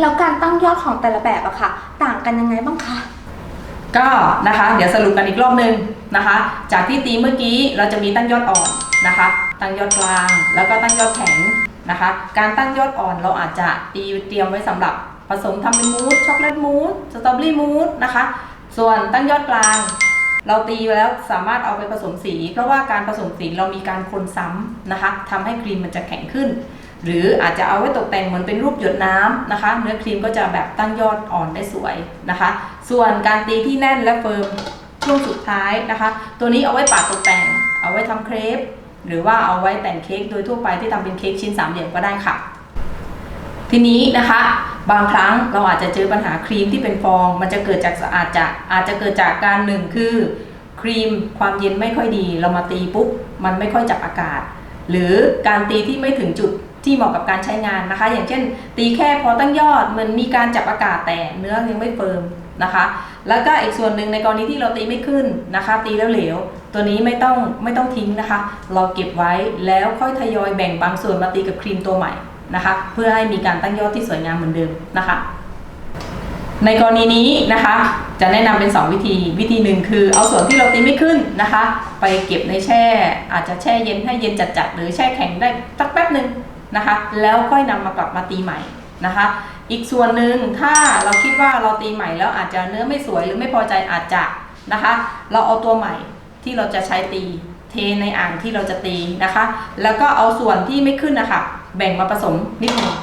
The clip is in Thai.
แล้วการตั้งยอดของแต่ละแบบอะค่ะ ต่างกันยังไงบ้างคะ ก็นะคะเดี๋ยวสรุปกันอีกรอบหนึ่งนะคะ จากที่ตีเมื่อกี้เราจะมีตั้งยอดอ่อนนะคะ ตั้งยอดกลางแล้วก็ตั้งยอดแข็งนะคะ การตั้งยอดอ่อนเราอาจจะตีเตรียมไว้สำหรับผสมทำเป็นมูสช็อกโกแลตมูสสตรอเบอรี่มูสนะคะ ส่วนตั้งยอดกลาง เราตีแล้วสามารถเอาไปผสมสี เพราะว่าการผสมสีเรามีการคนซ้ำนะคะทำให้ครีมมันจะแข็งขึ้น หรืออาจจะเอาไว้ตกแต่งเหมือนเป็นรูปหยดน้ำนะคะ เนื้อครีมก็จะแบบตั้งยอดอ่อนได้สวยนะคะ ส่วนการตีที่แน่นและเฟิร์มช่วงสุดท้ายนะคะ ตัวนี้เอาไว้ปาดตกแต่ง เอาไว้ทำเครปหรือว่าเอาไว้แต่งเค้กโดยทั่วไปที่ทำเป็นเค้กชิ้นสามเหลี่ยมก็ได้ค่ะ ทีนี้นะคะบางครั้งเราอาจจะเจอปัญหาครีมที่เป็นฟอง มันจะเกิดจากอาจจะอาจจะเกิดจากการหนึ่งคือครีมความเย็นไม่ค่อยดี เรามาตีปุ๊บมันไม่ค่อยจับอากาศ หรือการตีที่ไม่ถึงจุด ที่เหมาะกับการใช้งานนะคะ อย่างเช่น ตีแค่พอตั้งยอดมันมีการจับอากาศแต่เนื้อยังไม่เฟิร์มนะคะ แล้วก็อีกส่วนหนึ่งในกรณีที่เราตีไม่ขึ้นนะคะ ตีแล้วเหลว ตัวนี้ไม่ต้องไม่ต้องทิ้งนะคะ เราเก็บไว้แล้วค่อยทยอยแบ่งบางส่วนมาตีกับครีมตัวใหม่นะคะ เพื่อให้มีการตั้งยอดที่สวยงามเหมือนเดิมนะคะในกรณีนี้นะคะ จะแนะนำเป็น 2 วิธีวิธีหนึ่งคือเอาส่วนที่เราตีไม่ขึ้นนะคะ ไปเก็บในแช่ อาจจะแช่เย็นให้เย็นจัดๆหรือแช่แข็งได้สักแป๊บหนึ่ง นะคะ แล้วค่อยนำมากลับมาตีใหม่นะคะ อีกส่วนหนึ่งถ้าเราคิดว่าเราตีใหม่แล้วอาจจะเนื้อไม่สวยหรือไม่พอใจอาจจะนะคะ เราเอาตัวใหม่ที่เราจะใช้ตีเทในอ่างที่เราจะตีนะคะ แล้วก็เอาส่วนที่ไม่ขึ้นนะคะแบ่งมาผสมนิดหนึง